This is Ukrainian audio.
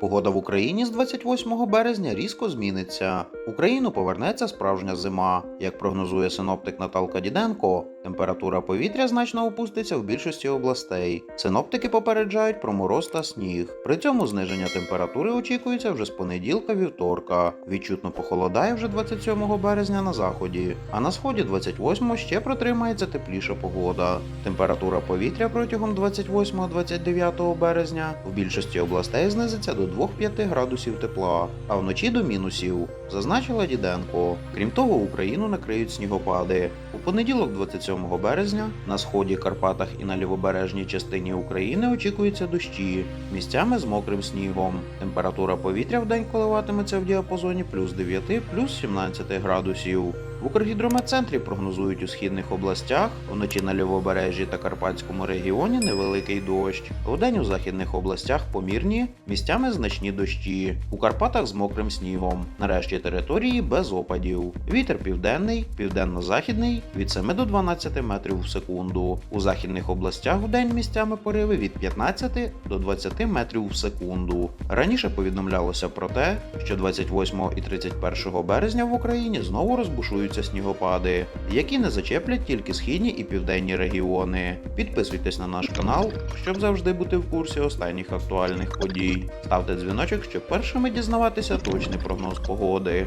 Погода в Україні з 28 березня різко зміниться. Україну повернеться справжня зима. Як прогнозує синоптик Наталка Діденко, температура повітря значно опуститься в більшості областей. Синоптики попереджають про мороз та сніг. При цьому зниження температури очікується вже з понеділка вівторка. Відчутно похолодає вже 27 березня на заході, а на сході 28 ще протримається тепліша погода. Температура повітря протягом 28-29 березня в більшості областей знизиться до 2-5 градусів тепла, а вночі до мінусів, зазначила Діденко. Крім того, Україну накриють снігопади. У понеділок, 27 березня, на сході, Карпатах і на лівобережній частині України очікуються дощі, місцями з мокрим снігом. Температура повітря в день коливатиметься в діапазоні плюс 9, плюс 17 градусів. В Укргідрометцентрі прогнозують у східних областях, вночі на лівобережжі та Карпатському регіоні невеликий дощ. Вдень у західних областях помірні, місцями значні дощі. У Карпатах з мокрим снігом. На решті території без опадів. Вітер південний, південно-західний від 7 до 12 метрів в секунду. У західних областях вдень місцями пориви від 15 до 20 метрів в секунду. Раніше повідомлялося про те, що 28 і 31 березня в Україні знову розбушуються снігопади, які не зачеплять тільки східні і південні регіони. Підписуйтесь на наш канал, щоб завжди бути в курсі останніх актуальних подій. Ставте дзвіночок, щоб першими дізнаватися точний прогноз погоди.